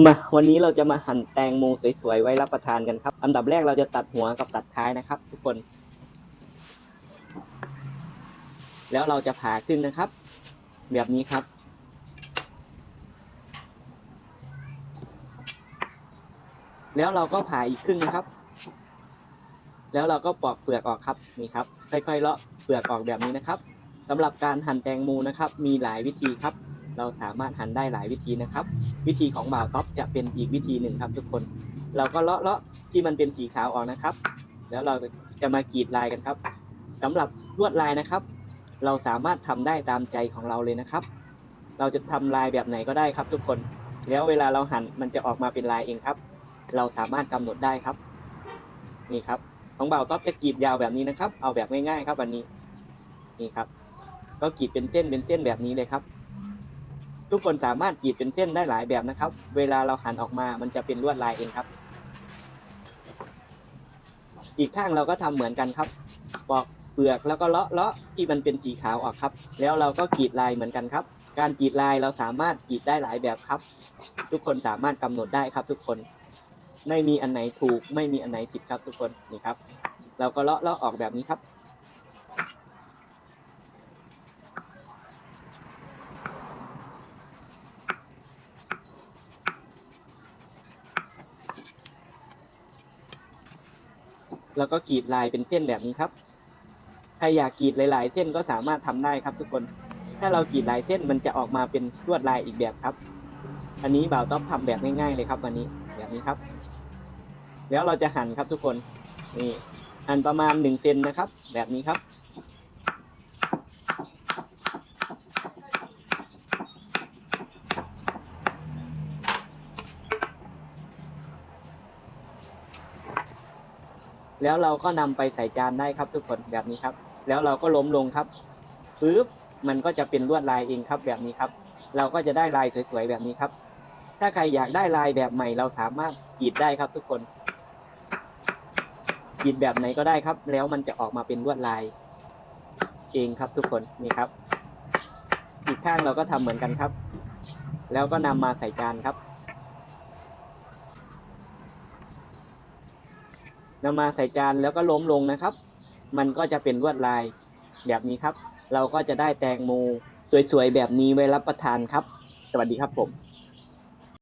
มาวันนี้เราจะมาหั่นแตงโมสวยๆไว้รับประทานกันครับ อันดับแรกเราจะตัดหัวกับตัดท้ายนะครับ ทุกคน แล้วเราจะผ่าขึ้นนะครับ แบบนี้ครับ แล้วเราก็ผ่าอีกครึ่งนะครับ แล้วเราก็ปอกเปลือกออกครับนี่ครับค่อยๆเลาะเปลือกออกแบบนี้นะครับสำหรับการหั่นแตงโมนะครับ มีหลายวิธีครับ เราสามารถหันได้หลายวิธีนะครับ วิธีของบ่าวท็อปจะเป็นอีกวิธีหนึ่งครับทุกคน เราก็เลาะเลาะที่มันเป็นสีขาวออกนะครับ แล้วเราจะมากรีดลายกันครับสำหรับลวดลายนะครับ เราสามารถทำได้ตามใจของเราเลยนะครับ เราจะทำลายแบบไหนก็ได้ครับ ทุกคน แล้วเวลาเราหันมันจะออกมาเป็นลายเองครับ เราสามารถกำหนดได้ครับ นี่ครับของบ่าวท็อปจะกรีดยาวแบบนี้นะครับ เอาแบบง่ายๆครับวันนี้ นี่ครับ ก็กรีดเป็นเส้นเป็นเส้นแบบนี้เลยครับ ทุกคนสามารถกรีดเป็นเส้นได้หลายแบบนะครับ เวลาเราหั่นออกมามันจะเป็นลวดลายเองครับ อีกข้างเราก็ทำเหมือนกันครับปอกเปลือกแล้วก็เลาะเลาะที่มันเป็นสีขาวออกครับ แล้วเราก็กรีดลายเหมือนกันครับ การกรีดลายเราสามารถกรีดได้หลายแบบครับ ทุกคนสามารถกำหนดได้ครับ ทุกคนไม่มีอันไหนถูก ไม่มีอันไหนผิดครับทุกคนนี่ครับ เราก็เลาะเลาะออกแบบนี้ครับ แล้วก็กรีดลายเป็นเส้นแบบนี้ครับ ใครอยากกรีดหลาย ๆ เส้นก็สามารถทำได้ครับ ทุกคน ถ้าเรากรีดหลายเส้นมันจะออกมาเป็นลวดลายอีกแบบครับ อันนี้บ่าวต้องทำแบบง่ายๆเลยครับวันนี้แบบนี้ครับ แล้วเราจะหั่นครับทุกคน นี่หั่นประมาณหนึ่งเซนนะครับ แบบนี้ครับ แล้วเราก็นำไปใส่จานได้ครับทุกคนแบบนี้ครับ แล้วเราก็ล้มลงครับปึ๊บมันก็จะเป็นลวดลายเองครับแบบนี้ครับ เราก็จะได้ลายสวยๆแบบนี้ครับ ถ้าใครอยากได้ลายแบบใหม่เราสามารถกรีดได้ครับทุกคนกรีดแบบไหนก็ได้ครับ แล้วมันจะออกมาเป็นลวดลาย เองครับทุกคนนี่ครับอีกข้างเราก็ทำเหมือนกันครับ แล้วก็นำมาใส่จานครับ นำมาใส่จานแล้วก็ล้มลงนะครับ มันก็จะเป็นลวดลายแบบนี้ครับ เราก็จะได้แตงโมสวยๆแบบนี้ไว้รับประทานครับ สวัสดีครับผม